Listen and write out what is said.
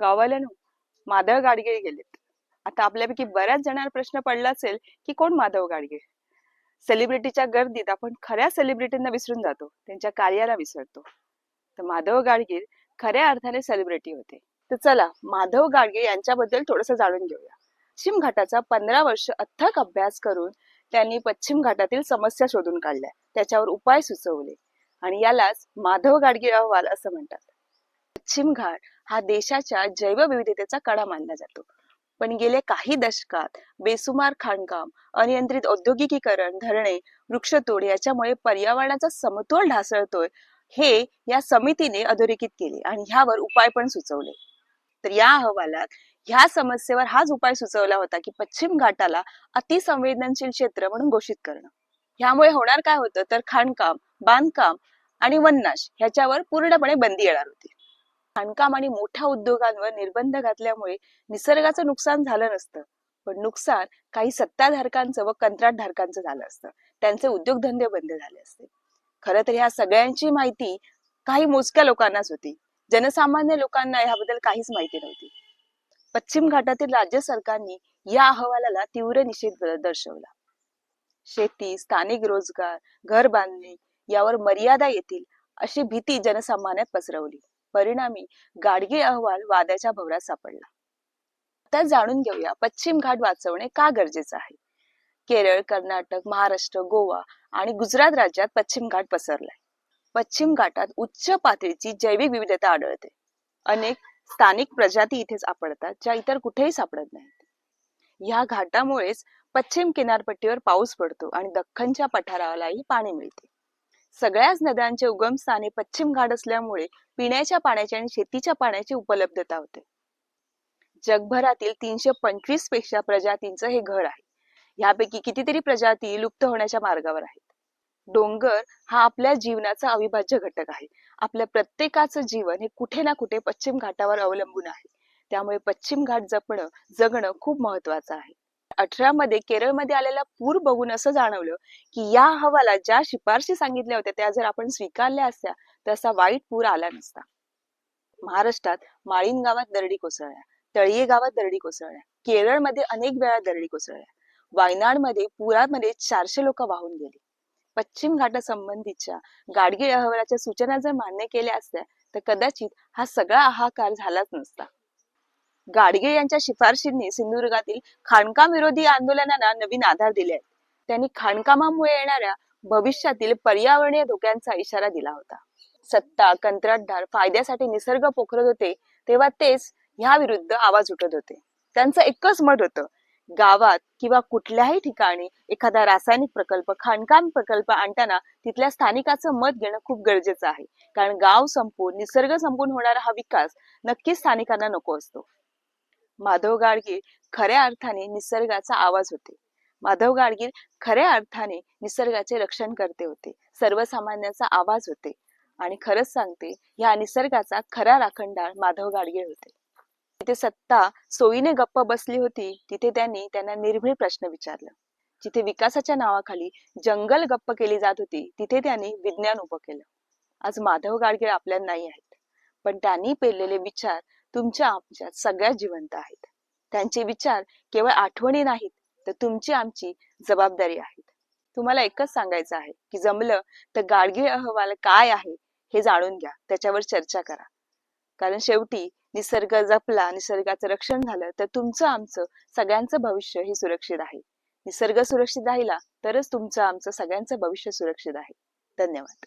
गावाला माधव गाडगे गेलेत. आता आपल्यापैकी बऱ्याच जणांना प्रश्न पडला असेल की कोण माधव गाडगे सेलिब्रिटीच्या गर्दीत आपण खऱ्या सेलिब्रिटींना विसरून जातो त्यांच्या कार्याला विसरतो. तर माधव गाडगीर खऱ्या अर्थाने सेलिब्रिटी होते. तर चला माधव गाडगे यांच्याबद्दल थोडस जाणून घेऊया. पश्चिम घाटाचा पंधरा वर्ष अथक अभ्यास करून त्यांनी पश्चिम घाटातील समस्या शोधून काढल्या. त्याच्यावर उपाय सुचवले. आणि यालाच माधव गाडगे अहवाल असं म्हणतात. पश्चिम घाट हा देशाच्या जैवविविधतेचा कडा मानला जातो. पण गेल्या काही दशकात बेसुमार खाणकाम अनियंत्रित औद्योगिकीकरण धरणे वृक्षतोड याच्यामुळे पर्यावरणाचा समतोल ढासळतोय हे या समितीने अधोरेखित केले आणि ह्यावर उपाय पण सुचवले. तर या अहवालात ह्या समस्येवर हाच उपाय सुचवला होता की पश्चिम घाटाला अतिसंवेदनशील क्षेत्र म्हणून घोषित करणं. ह्यामुळे होणार काय होतं? तर खाणकाम बांधकाम आणि वननाश ह्याच्यावर पूर्णपणे बंदी येणार होती. खाणकाम आणि मोठ्या उद्योगांवर निर्बंध घातल्यामुळे निसर्गाचं नुकसान झालं नसतं. पण नुकसान काही सत्ताधारकांचं व कंत्राटधारकांचं झालं असतं. त्यांचे उद्योगधंदे बंद झाले असते. खर तर ह्या सगळ्यांची माहिती काही मोजक्या लोकांनाच होती. जनसामान्य लोकांना याबद्दल काहीच माहिती नव्हती. पश्चिम घाटातील राज्य सरकारनी या अहवालाला तीव्र निषेध दर्शवला. शेती स्थानिक रोजगार घर बांधणे यावर मर्यादा येतील अशी भीती जनसामान्यात पसरवली. परिणामी गाडगे अहवाल वादाच्या भवरात सापडला. आता जाणून घेऊया पश्चिम घाट वाचवणे का गरजेचं आहे? केरळ कर्नाटक महाराष्ट्र गोवा आणि गुजरात राज्यात पश्चिम घाट पसरलाय. पश्चिम घाटात उच्च पातळीची जैविक विविधता आढळते. अनेक स्थानिक प्रजाती इथे सापडतात ज्या इतर कुठेही सापडत नाहीत. या घाटामुळेच पश्चिम किनारपट्टीवर पाऊस पडतो आणि दख्खनच्या पठारालाही पाणी मिळते. सगळ्याच नद्यांचे उगमस्थाने पश्चिम घाट असल्यामुळे पिण्याच्या पाण्याची आणि शेतीच्या पाण्याची उपलब्धता होते. जगभरातील तीनशे पंचवीसपेक्षा प्रजातींचं हे घर आहे. यापैकी कितीतरी प्रजाती लुप्त होण्याच्या मार्गावर आहेत. डोंगर हा आपल्या जीवनाचा अविभाज्य घटक आहे. आपल्या प्रत्येकाचं जीवन हे कुठे ना कुठे पश्चिम घाटावर अवलंबून आहे. त्यामुळे पश्चिम घाट जपणं जगणं खूप महत्वाचं आहे. अठरा मध्ये केरळमध्ये आलेला पूर बघून असं जाणवलं की या अहवालात ज्या शिफारशी सांगितल्या होत्या त्या जर आपण स्वीकारल्या असत्या तर असा वाईट पूर आला नसता. महाराष्ट्रात माळीन गावात दरडी कोसळल्या तळीये गावात दरडी कोसळल्या केरळमध्ये अनेक वेळा दरडी कोसळल्या वायनाडमध्ये पुरामध्ये चारशे लोक वाहून गेली. पश्चिम घाटासंबंधीच्या गाडगे अहवालाच्या सूचना जर मान्य केल्या असत्या तर कदाचित हा सगळा हाहाकार झालाच नसता. गाडगे यांच्या शिफारशींनी सिंधुदुर्गातील खाणकाम विरोधी आंदोलनांना नवीन आधार दिले आहेत. त्यांनी खाणकामामुळे येणाऱ्या भविष्यातील पर्यावरणीय धोक्यांचा इशारा दिला होता. सत्ता कंत्राटदार फायद्यासाठी निसर्ग पोखरत होते तेव्हा तेच ह्या विरुद्ध आवाज उठत होते. त्यांचं एकच मत होतं गावात किंवा कुठल्याही ठिकाणी एखादा रासायनिक प्रकल्प खाणकाम प्रकल्प आणताना तिथल्या स्थानिकाचं मत घेणं खूप गरजेचं आहे. कारण गाव संपून निसर्ग संपून होणारा हा विकास नक्कीच स्थानिकांना नको असतो. माधव गाडगीळ खऱ्या अर्थाने निसर्गाचा आवाज होते. माधव गाडगीळ खऱ्या अर्थाने निसर्गाचे रक्षण करते होते. सर्वसामान्यांचा आवाज होते. आणि खरंच सांगते ह्या निसर्गाचा खरा राखणदार माधव गाडगीळ होते. जिथे सत्ता सोयीने गप्प बसली होती तिथे त्यांनी त्यांना निर्भीड प्रश्न विचारला. जिथे विकासाच्या नावाखाली जंगल गप्प केली जात होती तिथे त्यांनी विज्ञान उभं केलं. आज माधव गाडगीळ आपल्या नाही आहेत. पण त्यांनी पेरलेले विचार तुमच्या आमच्यात सगळ्या जिवंत आहेत. त्यांचे विचार केवळ आठवणी नाहीत तर तुमची आमची जबाबदारी आहेत. तुम्हाला एकच सांगायचं आहे की जमलं तर गाडगीळ अहवाल काय आहे हे जाणून घ्या त्याच्यावर चर्चा करा. कारण शेवटी निसर्ग जपला निसर्गाचं रक्षण झालं तर तुमचं आमचं सगळ्यांचं भविष्य हे सुरक्षित आहे. निसर्ग सुरक्षित राहिला तरच तुमचं आमचं सगळ्यांचं भविष्य सुरक्षित आहे. धन्यवाद.